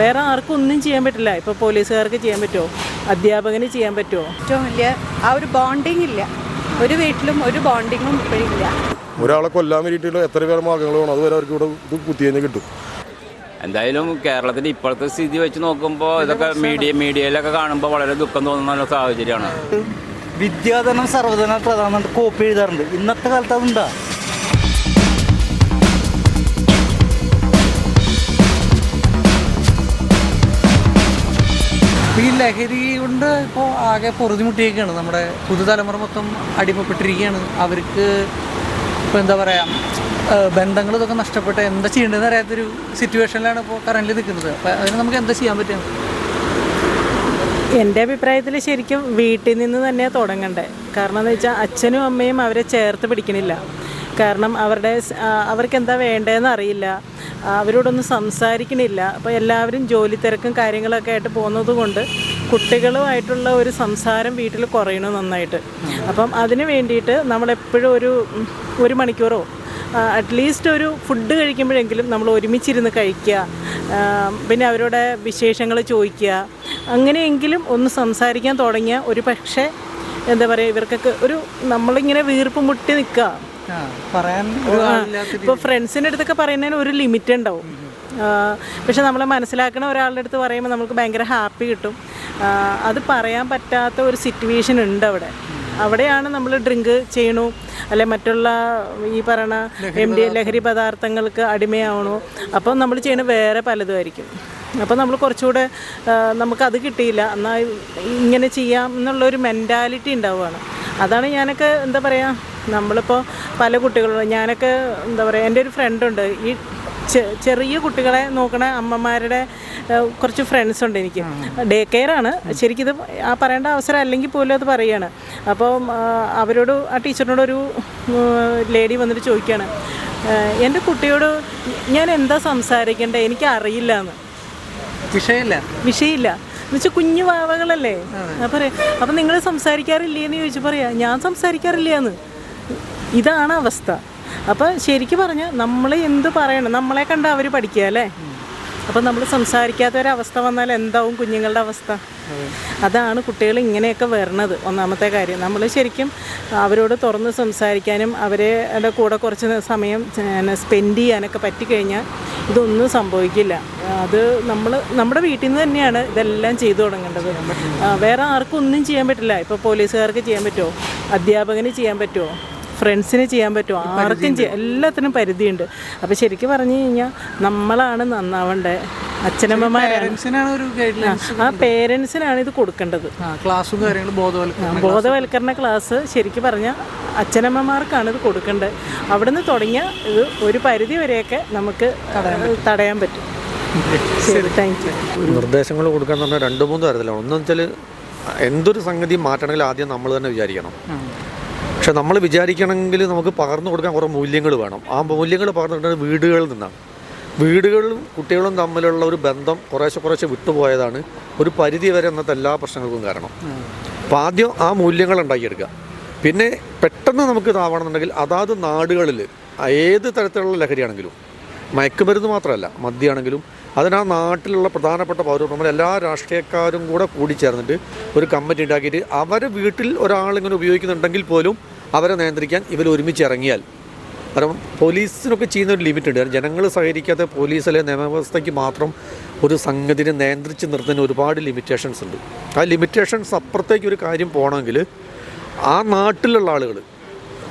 വേറെ ആർക്കും ഒന്നും ചെയ്യാൻ പറ്റില്ല. ഇപ്പോൾ പോലീസുകാർക്ക് ചെയ്യാൻ പറ്റുമോ അധ്യാപകന് ചെയ്യാൻ പറ്റുമോ ഏറ്റവും വലിയ ആ ഒരു ബോണ്ടിങ് ഇല്ല. ഒരു വീട്ടിലും ഒരു ബോണ്ടിങ്ങും ഇപ്പോഴില്ല ഒരാളെ കൊല്ലാൻ വേണ്ടിയിട്ടുള്ള എത്ര പേർ മാർഗങ്ങൾ വേണം? അതുവരെ അവർക്ക് ഇവിടെ ഇത് കുത്തിയതിനെ കിട്ടും. എന്തായാലും കേരളത്തിന്റെ ഇപ്പോഴത്തെ സ്ഥിതി വെച്ച് നോക്കുമ്പോൾ ഇതൊക്കെ മീഡിയ മീഡിയയിലൊക്കെ കാണുമ്പോൾ വളരെ ദുഃഖം തോന്നുന്ന സാഹചര്യമാണ്. വിദ്യാധനം സർവധന പ്രധാനം കോപ്പി എഴുതാറുണ്ട്. ഇന്നത്തെ കാലത്ത് അതുണ്ടാ? ഈ ലഹരി കൊണ്ട് ഇപ്പോൾ ആകെ പൊറുതിമുട്ടിയൊക്കെയാണ് നമ്മുടെ പുതുതലമുറ മൊത്തം അടിമപ്പെട്ടിരിക്കുകയാണ്. അവർക്ക് ഇപ്പോൾ എന്താ പറയുക ബന്ധങ്ങൾ ഇതൊക്കെ നഷ്ടപ്പെട്ട് എന്താ ചെയ്യേണ്ടതെന്ന് അറിയാത്തൊരു സിറ്റുവേഷനിലാണ് ഇപ്പോൾ കറന്റിൽ നിൽക്കുന്നത്. അപ്പോൾ അതിന് നമുക്ക് എന്താ ചെയ്യാൻ പറ്റും എന്റെ അഭിപ്രായത്തിൽ ശരിക്കും വീട്ടിൽ നിന്ന് തന്നെ തുടങ്ങണ്ടേ. കാരണം എന്ന് വെച്ചാൽ അച്ഛനും അമ്മയും അവരെ ചേർത്ത് പിടിക്കണില്ല. കാരണം അവരുടെ അവർക്ക് എന്താ വേണ്ടതെന്ന് അറിയില്ല. അവരോടൊന്നും സംസാരിക്കണില്ല. അപ്പോൾ എല്ലാവരും ജോലി തിരക്കും കാര്യങ്ങളൊക്കെ ആയിട്ട് പോകുന്നത് കൊണ്ട് കുട്ടികളുമായിട്ടുള്ള ഒരു സംസാരം വീട്ടിൽ കുറയണം നന്നായിട്ട്. അപ്പം അതിന് വേണ്ടിയിട്ട് നമ്മളെപ്പോഴും ഒരു ഒരു മണിക്കൂറോ അറ്റ്ലീസ്റ്റ് ഒരു ഫുഡ് കഴിക്കുമ്പോഴെങ്കിലും നമ്മൾ ഒരുമിച്ചിരുന്ന് കഴിക്കുക. പിന്നെ അവരുടെ വിശേഷങ്ങൾ ചോദിക്കുക. അങ്ങനെയെങ്കിലും ഒന്ന് സംസാരിക്കാൻ തുടങ്ങിയ ഒരു പക്ഷേ എന്താ പറയുക ഇവർക്കൊക്കെ ഒരു നമ്മളിങ്ങനെ വീർപ്പ് മുട്ടി നിൽക്കുക. ഇപ്പോൾ ഫ്രണ്ട്സിന്റെ അടുത്തൊക്കെ പറയുന്നതിന് ഒരു ലിമിറ്റ് ഉണ്ടാവും. പക്ഷെ നമ്മളെ മനസ്സിലാക്കുന്ന ഒരാളുടെ അടുത്ത് പറയുമ്പോൾ നമുക്ക് ഭയങ്കര ഹാപ്പി കിട്ടും. അത് പറയാൻ പറ്റാത്ത ഒരു സിറ്റുവേഷൻ ഉണ്ട് അവിടെ. അവിടെയാണ് നമ്മൾ ഡ്രിങ്ക് ചെയ്യണു. അല്ലെ മറ്റുള്ള ഈ പറയണ എം ഡി ലഹരി പദാർത്ഥങ്ങൾക്ക് അടിമയാവണു. അപ്പം നമ്മൾ ചെയ്യണ വേറെ പലതും ആയിരിക്കും. അപ്പോൾ നമ്മൾ കുറച്ചുകൂടെ നമുക്ക് നമുക്കത് കിട്ടിയില്ല. എന്നാൽ ഇങ്ങനെ ചെയ്യാം എന്നുള്ളൊരു മെന്റാലിറ്റി ഉണ്ടാവുകയാണ്. അതാണ് ഞാനൊക്കെ എന്താ പറയുക നമ്മളിപ്പോൾ പല കുട്ടികളും ഞാനൊക്കെ എന്താ പറയുക എന്റെ ഒരു ഫ്രണ്ടുണ്ട് ഈ ചെറിയ കുട്ടികളെ നോക്കണ അമ്മമാരുടെ കുറച്ച് ഫ്രണ്ട്സ് ഉണ്ട് എനിക്ക്. ഡേ കെയർ ആണ്. ശരിക്കും ഇത് ആ പറയേണ്ട അവസരം അല്ലെങ്കിൽ പോലും അത് പറയുകയാണ് അപ്പോൾ അവരോട് ആ ടീച്ചറിനോട് ഒരു ലേഡി വന്നിട്ട് ചോദിക്കുകയാണ് എന്റെ കുട്ടിയോട് ഞാൻ എന്താ സംസാരിക്കേണ്ടത് എനിക്ക് അറിയില്ല എന്ന് വിഷയമില്ല. വിഷയമില്ല എന്നുവെച്ചാൽ കുഞ്ഞു വാവകളല്ലേ? അപ്പം അപ്പം നിങ്ങൾ സംസാരിക്കാറില്ലേ എന്ന് ചോദിച്ചു പറയാ. ഞാൻ സംസാരിക്കാറില്ല എന്ന്. ഇതാണ് അവസ്ഥ. അപ്പോൾ ശരിക്കും പറഞ്ഞാൽ നമ്മൾ എന്ത് പറയണം? നമ്മളെ കണ്ട അവർ പഠിക്കുക അല്ലേ? അപ്പം നമ്മൾ സംസാരിക്കാത്ത ഒരവസ്ഥ വന്നാൽ എന്താവും കുഞ്ഞുങ്ങളുടെ അവസ്ഥ? അതാണ് കുട്ടികൾ ഇങ്ങനെയൊക്കെ വരണത്. ഒന്നാമത്തെ കാര്യം. നമ്മൾ ശരിക്കും അവരോട് തുറന്ന് സംസാരിക്കാനും അവരുടെ കൂടെ കുറച്ച് സമയം സ്പെൻഡ് ചെയ്യാനൊക്കെ പറ്റിക്കഴിഞ്ഞാൽ ഇതൊന്നും സംഭവിക്കില്ല. അത് നമ്മൾ നമ്മുടെ വീട്ടിൽ നിന്ന് തന്നെയാണ് ഇതെല്ലാം ചെയ്തു തുടങ്ങേണ്ടത്. വേറെ ആർക്കും ഒന്നും ചെയ്യാൻ പറ്റില്ല. ഇപ്പോൾ പോലീസുകാർക്ക് ചെയ്യാൻ പറ്റുമോ അധ്യാപകന് ചെയ്യാൻ പറ്റുമോ ഫ്രണ്ട്സിന് ചെയ്യാൻ പറ്റും. ആർക്കും ചെയ്യാം. എല്ലാത്തിനും പരിധിയുണ്ട്. അപ്പോൾ ശരിക്കും പറഞ്ഞു കഴിഞ്ഞാൽ നമ്മളാണ് നന്നാവേണ്ടത് അച്ഛനമ്മമാരാണ്. പേരൻസിനാണ് ഒരു ഗൈഡ് ലൈൻസ് ആ പേരൻസിനാണ് ഇത് കൊടുക്കേണ്ടത്. ക്ലാസ്സും കാര്യങ്ങളും ബോധവൽക്കരണം ബോധവൽക്കരണ ക്ലാസ് ശരിക്കും പറഞ്ഞാൽ അച്ഛനമ്മമാർക്കാണ് ഇത് കൊടുക്കേണ്ടത് അവിടുന്ന് തുടങ്ങിയ ഇത് ഒരു പരിധി വരെയൊക്കെ നമുക്ക് തടയാൻ പറ്റും. ശരി താങ്ക് യു നിർദ്ദേശങ്ങൾ കൊടുക്കാൻ പറഞ്ഞാൽ രണ്ട് മൂന്ന് തരത്തിലാണ്. ഒന്നെന്ന് വെച്ചാൽ എന്തൊരു സംഗതി മാറ്റണമെങ്കിൽ ആദ്യം നമ്മൾ തന്നെ വിചാരിക്കണം. പക്ഷെ നമ്മൾ വിചാരിക്കണമെങ്കിൽ നമുക്ക് പകർന്നു കൊടുക്കാൻ കുറേ മൂല്യങ്ങൾ വേണം. ആ മൂല്യങ്ങൾ പകർന്നു കൊടുക്കുന്നത് വീടുകളിൽ നിന്നാണ്. വീടുകളും കുട്ടികളും തമ്മിലുള്ള ഒരു ബന്ധം കുറേശ്ശെ കുറേശ്ശെ വിട്ടുപോയതാണ് ഒരു പരിധി വരെ ഇന്നത്തെ എല്ലാ പ്രശ്നങ്ങൾക്കും കാരണം. അപ്പോൾ ആദ്യം ആ മൂല്യങ്ങൾ ഉണ്ടാക്കിയെടുക്കുക. പിന്നെ പെട്ടെന്ന് നമുക്ക് ഇതാവണമെന്നുണ്ടെങ്കിൽ അതാത് നാടുകളിൽ ഏത് തരത്തിലുള്ള ലഹരിയാണെങ്കിലും മയക്കുമരുന്ന് മാത്രമല്ല മദ്യമാണെങ്കിലും അതിന് നാട്ടിലുള്ള പ്രധാനപ്പെട്ട പൗരന്മാർ നമ്മൾ എല്ലാ രാഷ്ട്രീയക്കാരും കൂടെ കൂടിച്ചേർന്നിട്ട് ഒരു കമ്മിറ്റി ഉണ്ടാക്കിയിട്ട് അവരെ വീട്ടിൽ ഒരാളിങ്ങനെ ഉപയോഗിക്കുന്നുണ്ടെങ്കിൽ പോലും അവരെ നിയന്ത്രിക്കാൻ ഇവർ ഒരുമിച്ച് ഇറങ്ങിയാൽ. കാരണം പോലീസിനൊക്കെ ചെയ്യുന്ന ഒരു ലിമിറ്റ് ഉണ്ട് കാരണം ജനങ്ങൾ സഹകരിക്കാത്ത പോലീസ് പോലീസിലെ നിയമവ്യവസ്ഥയ്ക്ക് മാത്രം ഒരു സംഗതിനെ നിയന്ത്രിച്ച് നിർത്തുന്ന ഒരുപാട് ലിമിറ്റേഷൻസ് ഉണ്ട്. ആ ലിമിറ്റേഷൻസ് അപ്പുറത്തേക്ക് ഒരു കാര്യം പോകണമെങ്കിൽ ആ നാട്ടിലുള്ള ആളുകൾ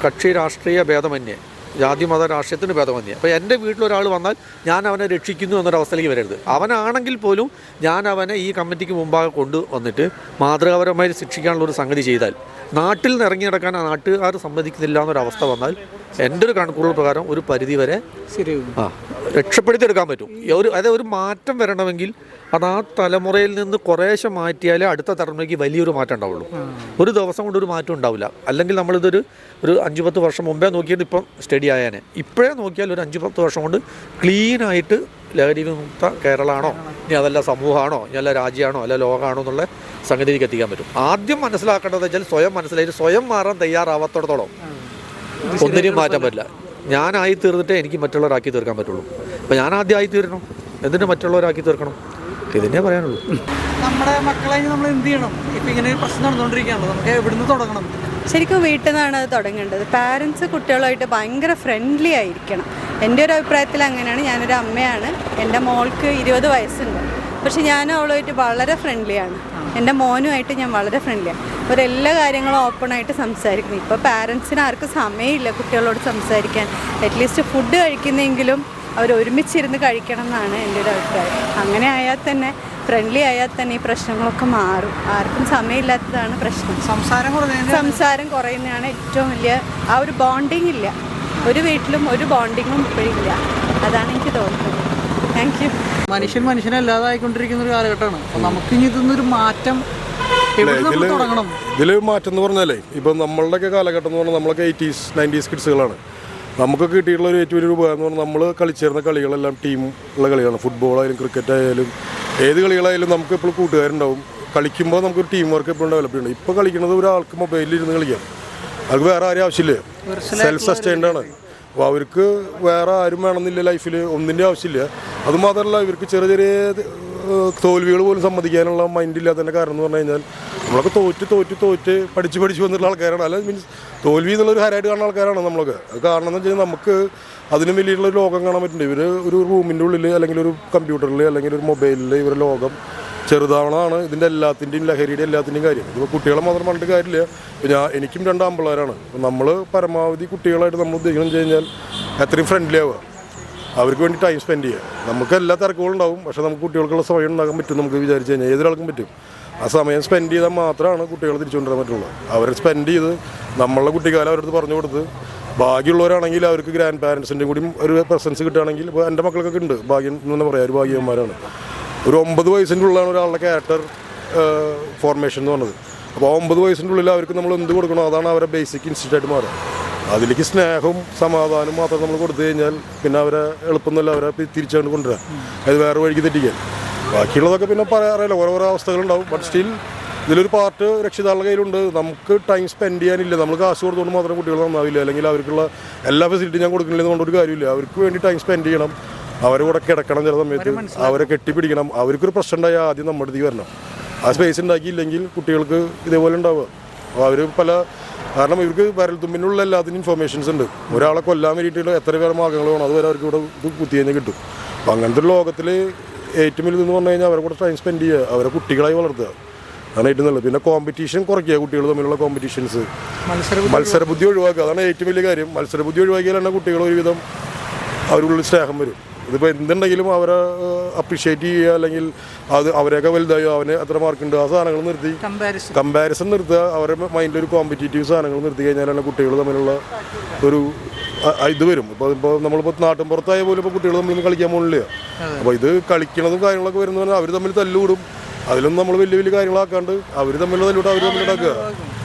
കക്ഷി രാഷ്ട്രീയ ഭേദമന്യേ ജാതി മത രാഷ്ട്രീയത്തിന് ഭേദമന്യേ. അപ്പോൾ എന്റെ വീട്ടിലൊരാൾ വന്നാൽ ഞാൻ അവനെ രക്ഷിക്കുന്നു എന്നൊരവസ്ഥയിലേക്ക് വരരുത്. അവനാണെങ്കിൽ പോലും ഞാൻ അവനെ ഈ കമ്മിറ്റിക്ക് മുമ്പാകെ കൊണ്ടുവന്നിട്ട് മാതൃകാപരമായി ശിക്ഷിക്കാനുള്ള ഒരു സംഗതി ചെയ്താൽ നാട്ടിൽ നിന്ന് ഇറങ്ങി നടക്കാൻ ആ നാട്ടുകാർ സമ്മതിക്കുന്നില്ല എന്നൊരവസ്ഥ വന്നാൽ എന്റെ ഒരു കണക്കുകൾ പ്രകാരം ഒരു പരിധി വരെ ആ രക്ഷപ്പെടുത്തിയെടുക്കാൻ പറ്റും. ഒരു അതായത് ഒരു മാറ്റം വരണമെങ്കിൽ അത് ആ തലമുറയിൽ നിന്ന് കുറേശ്ശെ മാറ്റിയാലേ അടുത്ത തലമുറയ്ക്ക് വലിയൊരു മാറ്റം ഉണ്ടാവുള്ളൂ. ഒരു ദിവസം കൊണ്ട് ഒരു മാറ്റം ഉണ്ടാവില്ല. അല്ലെങ്കിൽ നമ്മളിതൊരു ഒരു അഞ്ച് പത്ത് വർഷം മുമ്പേ നോക്കിയിട്ട് ഇപ്പം സ്റ്റഡി ആയാനെ. ഇപ്പോഴേ നോക്കിയാൽ ഒരു അഞ്ച് പത്ത് വർഷം കൊണ്ട് ക്ലീനായിട്ട് ലഹരി വിമുക്ത കേരളമാണോ ഇനി അതല്ല സമൂഹമാണോ? ഇനി അല്ല രാജ്യമാണോ? അല്ല ലോകമാണോ എന്നുള്ള സംഗതിയിലേക്ക് എത്തിക്കാൻ പറ്റും. ആദ്യം മനസ്സിലാക്കേണ്ടത് വെച്ചാൽ സ്വയം മനസ്സിലായിട്ട് സ്വയം മാറാൻ തയ്യാറാവാത്തോടത്തോളം. ഒന്നിനും മാറ്റാൻ പറ്റില്ല. ഞാനായി തീർന്നിട്ടേ എനിക്ക് മറ്റുള്ളവരാക്കി തീർക്കാൻ പറ്റുള്ളൂ. അപ്പം ഞാൻ ആദ്യം ആയി തീരണം എന്നിട്ട് മറ്റുള്ളവരാക്കി തീർക്കണം? ഇതിനെ പറയാനുള്ളൂ. നമ്മുടെ മക്കളെ നമ്മൾ എന്ത് ചെയ്യണം? ഇപ്പം ഇങ്ങനെ പ്രശ്നം നടന്നുകൊണ്ടിരിക്കുകയാണല്ലോ നമുക്ക് എവിടുന്ന് തുടങ്ങണം? ശരിക്കും വീട്ടിൽ നിന്നാണ് അത് തുടങ്ങേണ്ടത്. പാരൻസ് കുട്ടികളുമായിട്ട് ഭയങ്കര ഫ്രണ്ട്ലി ആയിരിക്കണം. എന്റെ ഒരു അഭിപ്രായത്തിൽ അങ്ങനെയാണ്. ഞാനൊരു അമ്മയാണ്. എന്റെ മോൾക്ക് ഇരുപത് വയസ്സുണ്ട്. പക്ഷെ ഞാൻ അവളുമായിട്ട് വളരെ ഫ്രണ്ട്ലിയാണ് എന്റെ മോനുമായിട്ട് ഞാൻ വളരെ ഫ്രണ്ട്ലിയാണ് എല്ലാ കാര്യങ്ങളും ഓപ്പണായിട്ട് സംസാരിക്കുന്നു. ഇപ്പോൾ പാരൻസിന് ആർക്കും സമയമില്ല കുട്ടികളോട് സംസാരിക്കാൻ. അറ്റ്ലീസ്റ്റ് ഫുഡ് കഴിക്കുന്നെങ്കിലും അവർ ഒരുമിച്ചിരുന്ന് കഴിക്കണം എന്നാണ് എന്റെ ഒരു അഭിപ്രായം. അങ്ങനെ ആയാൽ തന്നെ ഫ്രണ്ട്ലി ആയാൽ തന്നെ ഈ പ്രശ്നങ്ങളൊക്കെ മാറും. ആർക്കും സമയമില്ലാത്തതാണ് പ്രശ്നം. സംസാരം സംസാരം കുറയുന്നതാണ് ഏറ്റവും വലിയ ആ ഒരു ബോണ്ടിങ് ഇല്ല. ഒരു വീട്ടിലും ഒരു ബോണ്ടിങ്ങും ഇപ്പോഴില്ല അതാണ് എനിക്ക് തോന്നുന്നത്. താങ്ക് യു മനുഷ്യൻ മനുഷ്യനെ മനുഷ്യനല്ലാതായിക്കൊണ്ടിരിക്കുന്ന ഒരു കാലഘട്ടമാണ്. അപ്പൊ നമുക്ക് ഇനി ഇതൊന്നൊരു മാറ്റം ഇതിൽ മാറ്റം എന്ന് പറഞ്ഞാലേ ഇപ്പം നമ്മളുടെയൊക്കെ കാലഘട്ടം എന്ന് പറഞ്ഞാൽ നമ്മളൊക്കെ എയ്റ്റീസ് നയന്റീസ് കിഡ്സുകളാണ് നമുക്ക് കിട്ടിയിട്ടുള്ള ഒരു ഏറ്റവും വലിയ ഉപകാരം എന്ന് പറഞ്ഞാൽ നമ്മൾ കളിച്ചിരുന്ന കളികളെല്ലാം ടീം ഉള്ള കളികളാണ്. ഫുട്ബോൾ ആയാലും ക്രിക്കറ്റ് ആയാലും ഏത് കളികളായാലും നമുക്ക് എപ്പോഴും കൂട്ടുകാരുണ്ടാവും. കളിക്കുമ്പോൾ നമുക്കൊരു ടീം വർക്ക് എപ്പോഴും ഡെവലപ്പ് ചെയ്യണം ഇപ്പോൾ കളിക്കുന്നത് ഒരാൾക്ക് മൊബൈലിൽ ഇരുന്ന് കളിക്കാം. അത് വേറെ ആരും ആവശ്യമില്ല. സെൽഫ് സസ്റ്റൈൻഡ് ആണ്. അപ്പോൾ അവർക്ക് വേറെ ആരും വേണമെന്നില്ല ലൈഫിൽ ഒന്നിന്റെ ആവശ്യമില്ല. അതുമാത്രമല്ല ഇവർക്ക് ചെറിയ ചെറിയ തോൽവികൾ പോലും സമ്മതിക്കാനുള്ള മൈൻഡ് ഇല്ലാത്തതിന്റെ കാരണം എന്ന് പറഞ്ഞു കഴിഞ്ഞാൽ നമ്മളൊക്കെ തോറ്റ് തോറ്റ് തോറ്റ് പഠിച്ച് പഠിച്ച് വന്നിട്ടുള്ള ആൾക്കാരാണ്. അല്ല മീൻസ് തോൽവി എന്നുള്ളൊരു ഹരായിട്ട് കാണുന്ന ആൾക്കാരാണ് നമ്മളൊക്കെ. അത് കാരണം എന്ന് വെച്ചാൽ നമുക്ക് അതിനും വലിയുള്ള ലോകം കാണാൻ പറ്റുന്നുണ്ട്. ഇവർ ഒരു റൂമിന്റെ ഉള്ളിൽ അല്ലെങ്കിൽ ഒരു കമ്പ്യൂട്ടറിൽ അല്ലെങ്കിൽ ഒരു മൊബൈലിൽ ഇവരുടെ ലോകം ചെറുതാവണമാണ് ഇതിന്റെ എല്ലാത്തിന്റെയും ലഹരിയുടെ എല്ലാത്തിന്റെയും കാര്യം. ഇപ്പോൾ കുട്ടികളെ മാത്രം പറഞ്ഞിട്ട് കാര്യമില്ല. ഇപ്പോൾ ഞാൻ എനിക്കും രണ്ട് ആമ്പിള്ളേരാണ്. നമ്മൾ പരമാവധി കുട്ടികളായിട്ട് നമ്മൾ ഉദ്ദേശിക്കണം വെച്ച് കഴിഞ്ഞാൽ അത്രയും ഫ്രണ്ട്ലി ആവുക. അവർക്ക് വേണ്ടി ടൈം സ്പെൻഡ് ചെയ്യുക. നമുക്ക് എല്ലാ തിരക്കുകളും ഉണ്ടാവും. പക്ഷേ നമുക്ക് കുട്ടികൾക്കുള്ള സമയം ഉണ്ടാക്കാൻ പറ്റും നമുക്ക് വിചാരിച്ചു കഴിഞ്ഞാൽ ഏതൊരാൾക്കും പറ്റും. ആ സമയം സ്പെൻഡ് ചെയ്താൽ മാത്രമാണ് കുട്ടികളെ തിരിച്ചുകൊണ്ടുവരാൻ പറ്റുള്ളൂ. അവരെ സ്പെൻഡ് ചെയ്ത് നമ്മളുടെ കുട്ടിക്കാലം അവരടുത്ത് പറഞ്ഞു കൊടുത്ത് ഭാഗ്യമുള്ളവരാണെങ്കിൽ അവർക്ക് ഗ്രാൻഡ് പാരൻസിന്റെ കൂടി ഒരു പ്രസൻസ് കിട്ടുകയാണെങ്കിൽ ഇപ്പോൾ എന്റെ മക്കൾക്കൊക്കെ ഉണ്ട്. ഭാഗ്യം എന്ന് പറയാം ഒരു ഭാഗ്യവന്മാരാണ്. ഒരു ഒമ്പത് വയസ്സിന്റെ ഉള്ളിലാണ് ഒരാളുടെ ക്യാരക്ടർ ഫോർമേഷൻ എന്ന് പറഞ്ഞത്. അപ്പോൾ ആ ഒമ്പത് വയസ്സിന്റെ ഉള്ളിൽ അവർക്ക് നമ്മൾ എന്ത് കൊടുക്കണോ അതാണ് അവരെ ബേസിക് ഇൻസ്റ്റിറ്റ്യൂട്ടായിട്ട് മാറുക. അതിലേക്ക് സ്നേഹവും സമാധാനവും മാത്രം നമ്മൾ കൊടുത്തു കഴിഞ്ഞാൽ പിന്നെ അവരെ എളുപ്പമൊന്നുമല്ല അവരെ തിരിച്ചുകൊണ്ട് കൊണ്ടുവരാം. അത് വേറെ വഴിക്ക് തെറ്റിക്കാൻ. ബാക്കിയുള്ളതൊക്കെ പിന്നെ പറയാറില്ല ഓരോ ഓരോ അവസ്ഥകളുണ്ടാവും. ബട്ട് സ്റ്റിൽ ഇതിലൊരു പാർട്ട് രക്ഷിതാക്കളുടെ കയ്യിലുണ്ട്. നമുക്ക് ടൈം സ്പെൻഡ് ചെയ്യാനില്ല. നമ്മൾ കാശ് കൊടുത്തുകൊണ്ട് മാത്രം കുട്ടികൾ നന്നാവില്ല. അല്ലെങ്കിൽ അവർക്കുള്ള എല്ലാ ഫെസിലിറ്റിയും ഞാൻ കൊടുക്കുന്നില്ല കൊണ്ടൊരു കാര്യമില്ല. അവർക്ക് വേണ്ടി ടൈം സ്പെൻഡ് ചെയ്യണം. അവരെ കൂടെ കിടക്കണം ചില സമയത്ത് അവരെ കെട്ടിപ്പിടിക്കണം. അവർക്കൊരു പ്രശ്നം ഉണ്ടായാൽ ആദ്യം നമ്മുടെ ഇത് വരണം. ആ സ്പേസ് ഉണ്ടാക്കിയില്ലെങ്കിൽ കുട്ടികൾക്ക് ഇതേപോലെ ഉണ്ടാവുക. അവർ പല കാരണം ഇവർക്ക് വിരൽത്തുമ്പിനുള്ള എല്ലാത്തിനും ഇൻഫർമേഷൻസ് ഉണ്ട്. ഒരാളെ കൊല്ലാൻ വേണ്ടിയിട്ട് എത്ര പേരെ മാർഗങ്ങൾ വേണം അതുവരെ അവർക്ക് ഇവിടെ ഇത് കുത്തി കഴിഞ്ഞാൽ കിട്ടും. അപ്പോൾ അങ്ങനത്തെ ഒരു ലോകത്തിൽ ഏറ്റവും വലുതെന്ന് പറഞ്ഞു കഴിഞ്ഞാൽ അവരെ കൂടെ ടൈം സ്പെൻഡ് ചെയ്യുക അവരെ കുട്ടികളായി വളർത്തുക. അതാണ് ഏറ്റവും നല്ലത്. പിന്നെ കോമ്പറ്റീഷൻ കുറയ്ക്കുക കുട്ടികൾ തമ്മിലുള്ള കോമ്പറ്റീഷൻസ് മത്സര മത്സരബുദ്ധി ഒഴിവാക്കുക. അതാണ് ഏറ്റവും വലിയ കാര്യം. മത്സരബുദ്ധി ഒഴിവാക്കിയാലാണ് കുട്ടികൾ ഒരുവിധം അവരുള്ളിൽ സ്നേഹം വരും. ഇതിപ്പോൾ എന്തുണ്ടെങ്കിലും അവരെ അപ്രീഷിയേറ്റ് ചെയ്യുക അല്ലെങ്കിൽ അത് അവരെയൊക്കെ വലുതായോ അവന് എത്ര മാർക്കുണ്ട് ആ സാധനങ്ങൾ നിർത്തി. കമ്പാരിസൺ നിർത്തുക അവരെ മൈൻഡിൽ ഒരു കോമ്പറ്റീറ്റീവ് സാധനങ്ങൾ നിർത്തി കഴിഞ്ഞാലാണ് കുട്ടികൾ തമ്മിലുള്ള ഒരു ഇത് വരും. ഇപ്പോൾ ഇപ്പോൾ നമ്മളിപ്പോൾ നാട്ടിൻ പുറത്തായ പോലും ഇപ്പോൾ കുട്ടികൾ തമ്മിൽ കളിക്കാൻ പോകുന്നില്ല അപ്പോൾ ഇത് കളിക്കണതും കാര്യങ്ങളൊക്കെ വരുന്ന അവർ തമ്മിൽ തല്ലുകൂടും. അതിലൊന്നും നമ്മൾ വലിയ വലിയ കാര്യങ്ങളാക്കാണ്ട് അവർ തമ്മിലുള്ള തല്ലൂട്ട് അവർ തമ്മിൽ ഉണ്ടാക്കുക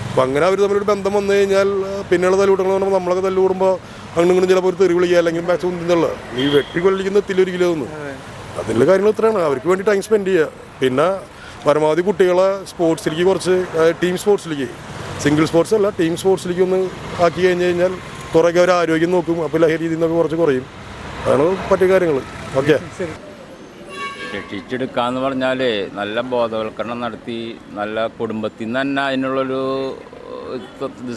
അപ്പം അങ്ങനെ അവർ തമ്മിലൊരു ബന്ധം വന്നു കഴിഞ്ഞാൽ പിന്നെയുള്ള തല്ലൂട്ടങ്ങൾ നമ്മളൊക്കെ തല്ലുകൂടുമ്പോൾ അങ്ങോട്ടും ഇങ്ങോട്ടും ചിലപ്പോൾ ഒരു തെറി വിളിക്കുക അല്ലെങ്കിൽ മാക്സിമം തിന്നുള്ള ഈ വെട്ടി കൊള്ളിക്കുന്ന എത്തില്ല കിലോ ഒന്നും അതിന്റെ കാര്യങ്ങൾ ഇത്രയാണ് അവർക്ക് വേണ്ടി ടൈം സ്പെൻഡ് ചെയ്യുക. പിന്നെ പരമാവധി കുട്ടികളെ സ്പോർട്സിലേക്ക് കുറച്ച് ടീം സ്പോർട്സിലേക്ക് സിംഗിൾ സ്പോർട്സ് അല്ല ടീം സ്പോർട്സിലേക്ക് ഒന്ന് ആക്കി കഴിഞ്ഞ് കഴിഞ്ഞാൽ കുറേ അവർ ആരോഗ്യം നോക്കും. അപ്പോൾ ലഹരി ഇതിൽ നിന്നൊക്കെ കുറച്ച് കുറയും. അതാണ് പറ്റിയ കാര്യങ്ങൾ. ഓക്കെ രക്ഷിച്ചെടുക്കാന്ന് പറഞ്ഞാൽ നല്ല ബോധവൽക്കരണം നടത്തി നല്ല കുടുംബത്തിൽ നിന്ന് തന്നെ അതിനുള്ളൊരു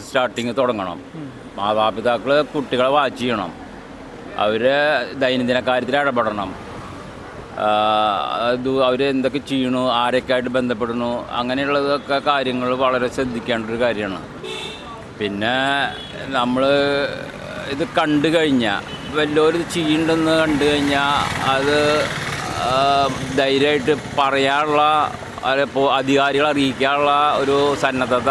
സ്റ്റാർട്ടിങ് തുടങ്ങണം. മാതാപിതാക്കൾ കുട്ടികളെ വാച്ച് ചെയ്യണം. അവർ ദൈനംദിന കാര്യത്തിൽ ഇടപെടണം. അത് അവർ എന്തൊക്കെ ചെയ്യണു ആരൊക്കെ ആയിട്ട് ബന്ധപ്പെടുന്നു അങ്ങനെയുള്ളതൊക്കെ കാര്യങ്ങൾ വളരെ ശ്രദ്ധിക്കേണ്ട ഒരു കാര്യമാണ്. പിന്നെ നമ്മൾ ഇത് കണ്ടു കഴിഞ്ഞാൽ വല്ലവരും ചെയ്യണ്ടെന്ന് കണ്ടു കഴിഞ്ഞാൽ അത് ധൈര്യമായിട്ട് പറയാനുള്ള അതിപ്പോൾ അധികാരികളെ അറിയിക്കാനുള്ള ഒരു സന്നദ്ധത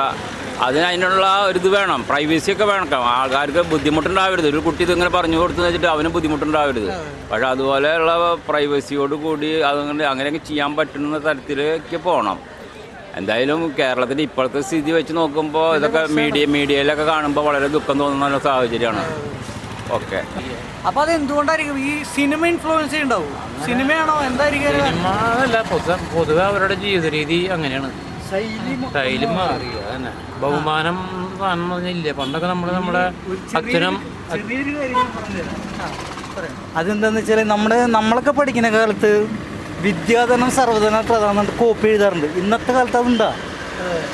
അതിന് അതിനുള്ള ഒരു ഇത് വേണം. പ്രൈവസി ഒക്കെ വേണം. ആൾക്കാർക്ക് ബുദ്ധിമുട്ടുണ്ടാവരുത്. ഒരു കുട്ടി ഇതിങ്ങനെ പറഞ്ഞു കൊടുത്തു വെച്ചിട്ട് അവന് ബുദ്ധിമുട്ടുണ്ടാവരുത്. പക്ഷെ അതുപോലെയുള്ള പ്രൈവസിയോട് കൂടി അതങ്ങനെ അങ്ങനെയൊക്കെ ചെയ്യാൻ പറ്റുന്ന തരത്തിലേക്ക് പോകണം എന്തായാലും കേരളത്തിന്റെ ഇപ്പോഴത്തെ സ്ഥിതി വെച്ച് നോക്കുമ്പോൾ ഇതൊക്കെ മീഡിയ മീഡിയയിലൊക്കെ കാണുമ്പോൾ വളരെ ദുഃഖം തോന്നുന്ന നല്ല സാഹചര്യമാണ്. ഓക്കെ. അപ്പൊ അത് എന്തുകൊണ്ടായിരിക്കും? ഈ സിനിമ ഇൻഫ്ലുവൻസ് ഉണ്ടാവും സിനിമയാണോ എന്തായിരിക്കും സിനിമ അല്ല പൊതുവെ അവരുടെ ജീവിത രീതി അങ്ങനെയാണ്. ശൈലി മാറി അതന്നെ ബഹുമാനം സാധനം എന്ന് പണ്ടൊക്കെ നമ്മൾ നമ്മുടെ അച്ഛനും അതെന്താന്ന് വെച്ചാൽ നമ്മുടെ നമ്മളൊക്കെ പഠിക്കുന്ന കാലത്ത് വിദ്യാധനം സർവധന പ്രധാനം കോപ്പി എഴുതാറുണ്ട്. ഇന്നത്തെ കാലത്ത് അതുണ്ടാ.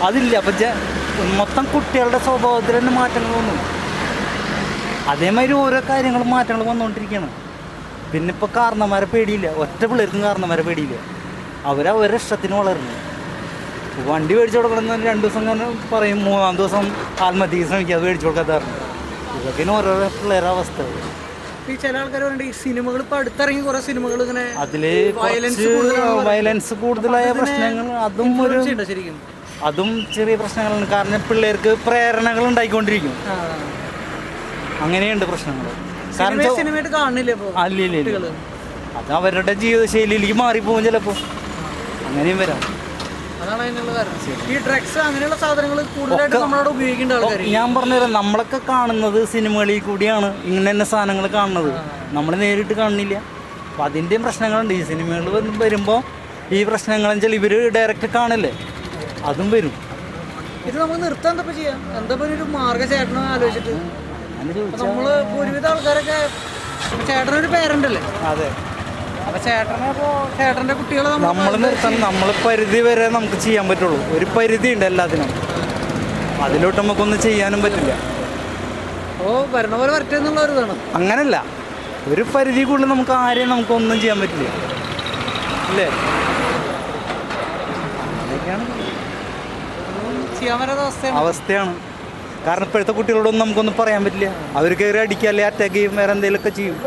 അതില്ല. അപ്പം മൊത്തം കുട്ടികളുടെ സ്വഭാവത്തിൽ തന്നെ മാറ്റങ്ങൾ വന്നു. അതേമാതിരി ഓരോ കാര്യങ്ങളും മാറ്റങ്ങൾ വന്നുകൊണ്ടിരിക്കുകയാണ്. പിന്നെ ഇപ്പോൾ കാരണന്മാരെ പേടിയില്ല. ഒറ്റ പിള്ളേർക്കും കാരണന്മാരെ പേടിയില്ല. അവരവരുടെ ഇഷ്ടത്തിന് വളരുന്നു വണ്ടി മേടിച്ചു കൊടുക്കണമെന്ന് രണ്ട് ദിവസം തന്നെ പറയും മൂന്നാം ദിവസം ആത്മഹത്യക്ക് ശ്രമിക്കുക അത് മേടിച്ചു കൊടുക്കാത്തതാണ് ഇതൊക്കെ ഓരോരോ പിള്ളേരുടെ അവസ്ഥ. ഈ ചില ആൾക്കാർ ഈ സിനിമകൾ ഇപ്പൊ അടുത്തിറങ്ങി കുറെ സിനിമകൾ ഇങ്ങനെ അതിൽ Violence വയലൻസ് കൂടുതലായ പ്രശ്നങ്ങൾ അതും ഒരു ശരിക്കും? അതും ചെറിയ പ്രശ്നങ്ങളാണ്. കാരണം പിള്ളേർക്ക് പ്രേരണകൾ ഉണ്ടായിക്കൊണ്ടിരിക്കും. അങ്ങനെയുണ്ട് പ്രശ്നങ്ങൾ. അല്ല അത് അവരുടെ ജീവിതശൈലിയിലേക്ക് മാറിപ്പോകും ചിലപ്പോ അങ്ങനെയും വരാം. അതാണ് അതിനുള്ള കാരണം. ഈ ഡ്രഗ്സ് അങ്ങനെയുള്ള സാധനങ്ങൾ കൂടുതലായിട്ട് നമ്മളവിടെ ഉപയോഗിക്കേണ്ട ആൾക്കാർ ഞാൻ പറഞ്ഞുതരാം നമ്മളൊക്കെ കാണുന്നത് സിനിമകളിൽ കൂടിയാണ് ഇങ്ങനെ തന്നെ സാധനങ്ങൾ കാണുന്നത്. നമ്മൾ നേരിട്ട് കാണുന്നില്ല. അപ്പം അതിന്റെയും പ്രശ്നങ്ങളുണ്ട്. ഈ സിനിമകൾ വരുമ്പോൾ ഈ പ്രശ്നങ്ങൾ വെച്ചാൽ ഇവർ ഡയറക്റ്റ് കാണല്ലേ? അതും വരും. ഇത് നമുക്ക് നിർത്താൻ എന്താ ചെയ്യാം? എന്താ ഒരു മാർഗ ചേട്ടനെ ആലോചിച്ചിട്ട് നമ്മൾ ഒരുവിധ ആൾക്കാരൊക്കെ ചേട്ടനൊരു പേരന്റ് അല്ലേ അതെ. നമ്മൾ നിർത്തണം. നമ്മൾ പരിധി വരെ നമുക്ക് ചെയ്യാൻ പറ്റുള്ളൂ. ഒരു പരിധി ഉണ്ട് എല്ലാത്തിനും. അതിലോട്ട് നമുക്കൊന്നും ചെയ്യാനും പറ്റില്ല. അങ്ങനല്ല. ഒരു പരിധി കൂടുതൽ നമുക്ക് ആരെയും നമുക്കൊന്നും ചെയ്യാൻ പറ്റില്ല. അല്ലേ? അതൊക്കെയാണ് ഒന്നും ചെയ്യാൻ പറ്റാത്ത അവസ്ഥയാണ്. അവസ്ഥയാണ്. കാരണം ഇപ്പോഴത്തെ കുട്ടികളോടൊന്നും നമുക്കൊന്നും പറയാൻ പറ്റില്ല. അവർ കയറി അടിക്കുക അല്ലെങ്കിൽ അറ്റാക്ക് ചെയ്യും വേറെ എന്തെങ്കിലുമൊക്കെ ചെയ്യും.